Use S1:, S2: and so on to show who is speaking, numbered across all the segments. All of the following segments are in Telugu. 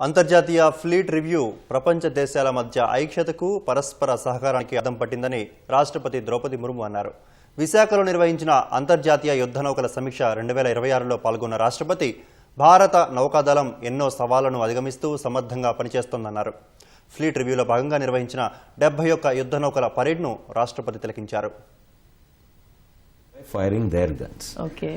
S1: అంతర్జాతీయ ఫ్లీట్ రివ్యూ ప్రపంచ దేశాల మధ్య ఐక్యతకు పరస్పర సహకారానికి అద్దం పట్టిందని రాష్ట్రపతి ద్రౌపది ముర్ము అన్నారు విశాఖలో నిర్వహించిన అంతర్జాతీయ యుద్ధ నౌకల సమీక్ష రెండు వేల ఇరవై ఆరులో పాల్గొన్న రాష్ట్రపతి భారత నౌకాదళం ఎన్నో సవాళ్ళను అధిగమిస్తూ సమర్థంగా పనిచేస్తోందన్నారు ఫ్లీట్ రివ్యూలో భాగంగా నిర్వహించిన డెబ్బై ఒక్క యుద్ధ నౌకల పరేడ్ను రాష్ట్రపతి తిలకించారు
S2: firing their guns.
S3: Okay.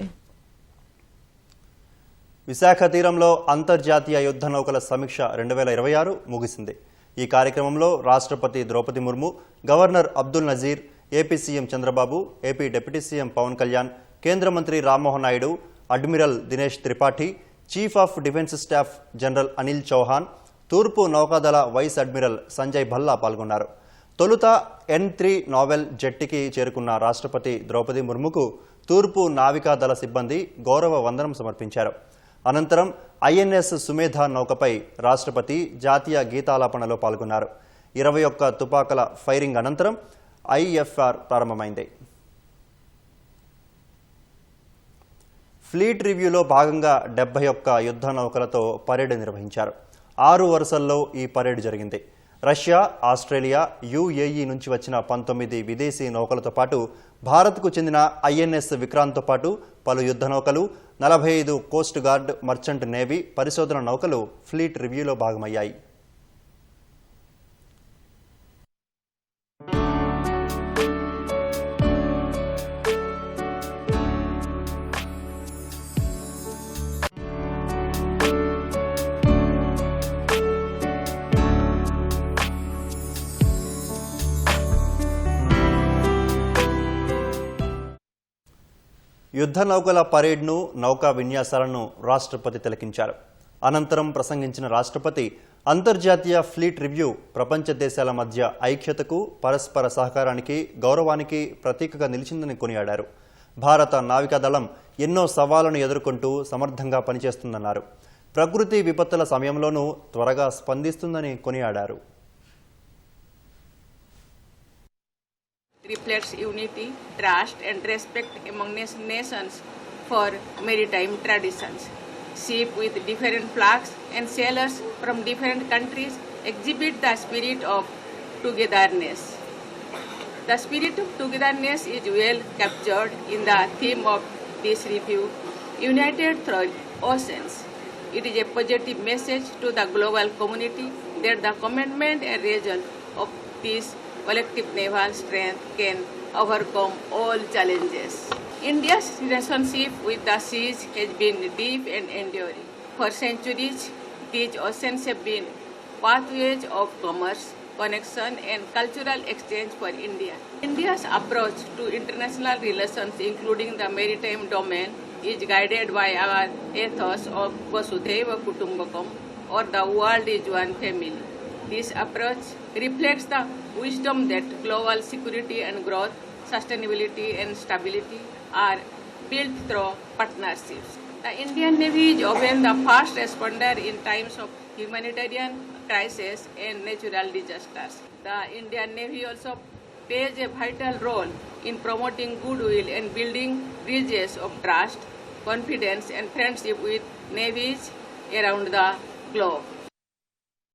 S1: Visakha తీరంలో అంతర్జాతీయ యుద్ధ నౌకల సమీక్ష రెండు వేల ఇరవై ఆరు ముగిసింది. ఈ కార్యక్రమంలో రాష్ట్రపతి Droupadi Murmu governor Abdul Nazeer AP CM Chandrababu AP deputy CM Pawan Kalyan కేంద్ర మంత్రి Rammohan Naidu admiral Dinesh Tripathi chief of defence staff general Anil Chauhan తూర్పు నౌకాదళ వైస్ అడ్మిరల్ సంజయ్ భల్లా పాల్గొన్నారు. తొలుత ఎన్ త్రీ నావెల్ జట్టికి చేరుకున్న రాష్ట్రపతి ద్రౌపది ముర్ముకు తూర్పు నావికాదళ సిబ్బంది గౌరవ వందనం సమర్పించారు. అనంతరం ఐఎన్ఎస్ సుమేధ నౌకపై రాష్ట్రపతి జాతీయ గీతాలాపనలో పాల్గొన్నారు. ఇరవై ఒక్క తుపాకుల ఫైరింగ్ అనంతరం ఐఎఫ్ఆర్ ప్రారంభమైంది. ఫ్లీట్ రివ్యూలో భాగంగా డెబ్బై ఒక్క యుద్ధ నౌకలతో పరేడ్ నిర్వహించారు. ఆరు వరుసల్లో ఈ పరేడ్ జరిగింది. రష్యా ఆస్ట్రేలియా యుఏఈ నుంచి వచ్చిన పంతొమ్మిది విదేశీ నౌకలతో పాటు భారత్కు చెందిన ఐఎన్ఎస్ విక్రాంత్తో పాటు పలు యుద్ధ నౌకలు నలభై ఐదు కోస్ట్ గార్డ్ మర్చెంట్ నేవీ పరిశోధన నౌకలు ఫ్లీట్ రివ్యూలో భాగమయ్యాయి. యుద్ధ నౌకల పరేడ్ను నౌకా విన్యాసాలను రాష్ట్రపతి తిలకించారు. అనంతరం ప్రసంగించిన రాష్ట్రపతి అంతర్జాతీయ ఫ్లీట్ రివ్యూ ప్రపంచ దేశాల మధ్య ఐక్యతకు పరస్పర సహకారానికి గౌరవానికి ప్రతీకగా నిలిచిందని కొనియాడారు. భారత నావికాదళం ఎన్నో సవాళ్ళను ఎదుర్కొంటూ సమర్థంగా పనిచేస్తుందన్నారు. ప్రకృతి విపత్తుల సమయంలోనూ త్వరగా స్పందిస్తుందని కొనియాడారు.
S4: Reflects unity, trust, and respect among nations for maritime traditions. Ships with different flags and sailors from different countries exhibit the spirit of togetherness. The spirit of togetherness is well captured in the theme of this review, United Through Oceans. It is a positive message to the global community that the commitment and result of this collective naval strength can overcome all challenges. India's relationship with the seas has been deep and enduring. For centuries, these oceans have been pathways of commerce, connection, and cultural exchange for India. India's approach to international relations, including the maritime domain, is guided by our ethos of Vasudhaiva Kutumbakam, or the world is one family. This approach reflects the wisdom that global security and growth, sustainability and stability are built through partnerships. The Indian Navy is often the first responder in times of humanitarian crisis and natural disasters. The Indian Navy also plays a vital role in promoting goodwill and building bridges of trust, confidence, and friendship with navies around the globe.